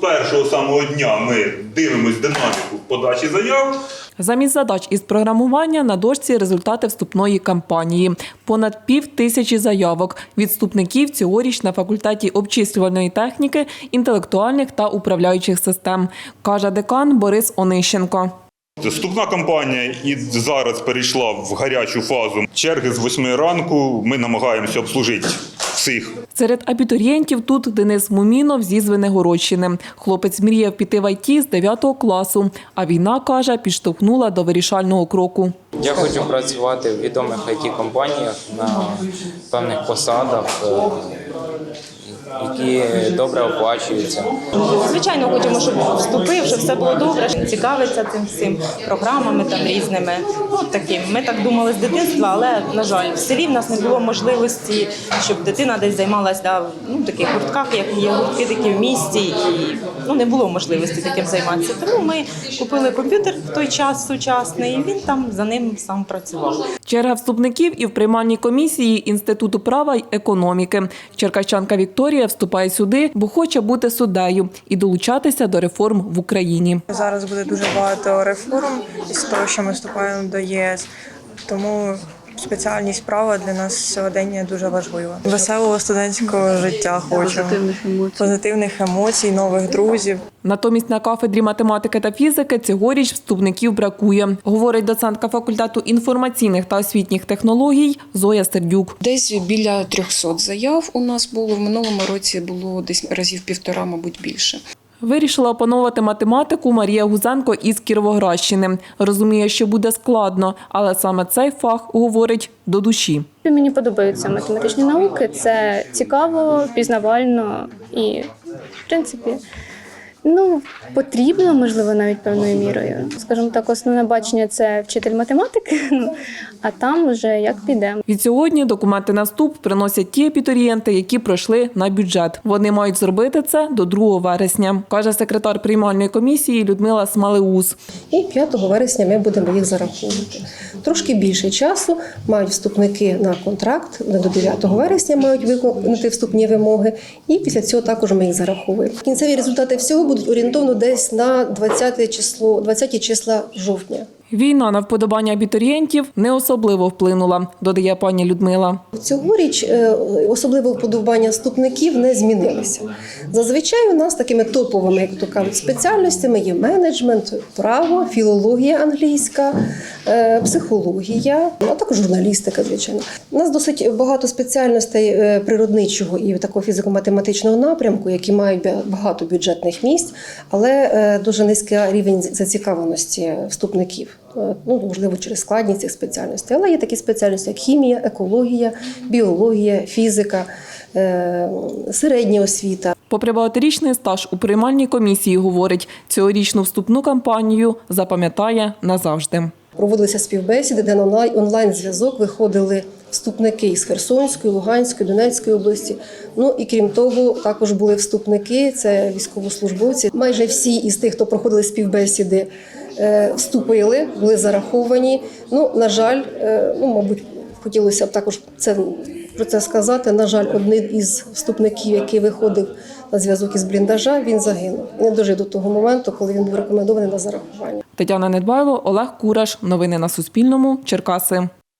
першого самого дня ми дивимось динаміку подачі заяв. Замість задач із програмування на дошці результати вступної кампанії. Понад пів тисячі заявок від вступників цьогоріч на факультеті обчислювальної техніки, інтелектуальних та управляючих систем, каже декан Борис Онищенко. Вступна кампанія і зараз перейшла в гарячу фазу. Черги з 8 ранку ми намагаємося обслужити всіх. Серед абітурієнтів тут Денис Мумінов зі Звенигородщини. Хлопець мріяв піти в ІТ з 9 класу, а війна, каже, підштовхнула до вирішального кроку. Я хочу працювати в відомих it компаніях на певних посадах, е, які добре оплачуються. Звичайно, хочемо, щоб вступив, щоб все було добре, цікавиться цим всім програмами там різними. Ну таким. Ми так думали з дитинства, але на жаль, в селі в нас не було можливості, щоб дитина десь займалася да, ну, в таких гуртках, як є гуртки такі в місті, і ну не було можливості таким займатися. Тому ми купили комп'ютер в той час сучасний, і він там за ним сам працював. Черга вступників і в приймальній комісії Інституту права й економіки. Черкащанка Вікторія вступає сюди, бо хоче бути суддею і долучатися до реформ в Україні. Зараз буде дуже багато реформ із того, що ми вступаємо до ЄС. Тому спеціальність права для нас сьогодення дуже важлива. Веселого студентського життя хочемо. Позитивних емоцій. Позитивних емоцій, нових друзів. Натомість на кафедрі математики та фізики цьогоріч вступників бракує, говорить доцентка факультету інформаційних та освітніх технологій Зоя Сердюк. Десь біля 300 заяв у нас було. В минулому році було десь разів півтора, мабуть, більше. Вирішила опановувати математику Марія Гузенко із Кіровоградщини. Розуміє, що буде складно, але саме цей фах говорить до душі. Мені подобаються математичні науки. Це цікаво, пізнавально і, в принципі, ну, потрібно, можливо, навіть певною мірою. Скажімо так, основне бачення це вчитель математики, ну, а там вже як піде. Від сьогодні документи на вступ приносять ті абітурієнти, які пройшли на бюджет. Вони мають зробити це до 2 вересня, каже секретар приймальної комісії Людмила Смалеус. І 5 вересня ми будемо їх зараховувати. Трошки більше часу мають вступники на контракт, вони до 9 вересня мають виконати вступні вимоги, і після цього також ми їх зараховуємо. Кінцеві результати всього будуть орієнтовно десь на 20 число, 20 числа жовтня. Війна на вподобання абітурієнтів не особливо вплинула, додає пані Людмила. Цьогоріч е, особливо вподобання вступників не змінилися. Зазвичай у нас такими топовими, як то кажуть, спеціальностями є менеджмент, право, філологія англійська, е, психологія, а також журналістика, звичайно. У нас досить багато спеціальностей е, природничого і такого фізико-математичного напрямку, які мають багато бюджетних місць, але дуже низький рівень зацікавленості вступників. Е, Ну, можливо, через складність цих спеціальностей. Але є такі спеціальності, як хімія, екологія, біологія, фізика, е, середня освіта. Попри багаторічний стаж у приймальній комісії, говорить, цьогорічну вступну кампанію запам'ятає назавжди. Проводилися співбесіди, де на онлайн- онлайн-зв'язок виходили вступники із Херсонської, Луганської, Донецької області. Ну і крім того, також були вступники, це військовослужбовці. Майже всі із тих, хто проходили співбесіди, вступили, були зараховані. Ну, на жаль, е, ну, мабуть, хотілося б також це про це сказати. На жаль, один із вступників, який виходив на зв'язок із бліндажа, він загинув. Не дожив до того моменту, коли він був рекомендований на зарахування. Тетяна Недбайло, Олег Кураш. Новини на Суспільному. Черкаси.